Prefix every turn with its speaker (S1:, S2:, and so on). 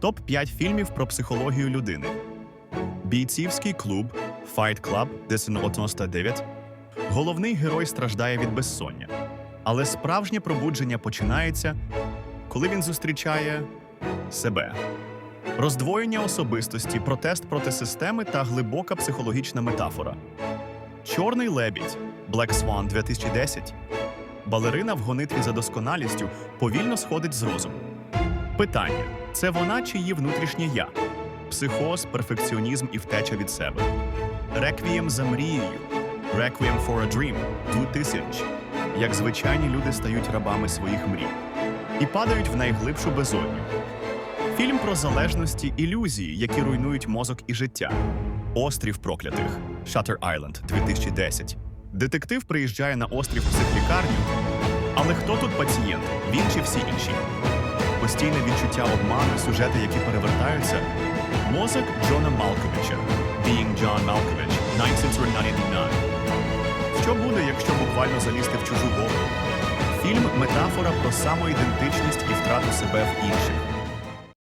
S1: Топ 5 фільмів про психологію людини. Бійцівський клуб Fight Club 1999. Головний герой страждає від безсоння. Але справжнє пробудження починається, коли він зустрічає себе. Роздвоєння особистості, протест проти системи та глибока психологічна метафора. Чорний лебідь Black Swan 2010. Балерина в гонитві за досконалістю повільно сходить з розуму. Питання: це вона чи її внутрішнє я? Психоз, перфекціонізм і втеча від себе. Реквієм за мрією. Requiem for a Dream 2000. Як звичайні люди стають рабами своїх мрій і падають в найглибшу безодню. Фільм про залежності ілюзії, які руйнують мозок і життя. Острів проклятих Shutter Island 2010. Детектив приїжджає на острів психлікарню. Але хто тут пацієнт? Він чи всі інші? Постійне відчуття обману, сюжети, які перевертаються. Мозок Джона Малковича. Being John Malkovich, 1999. Що буде, якщо буквально залізти в чужу голову? Фільм метафора про самоідентичність і втрату себе в інших.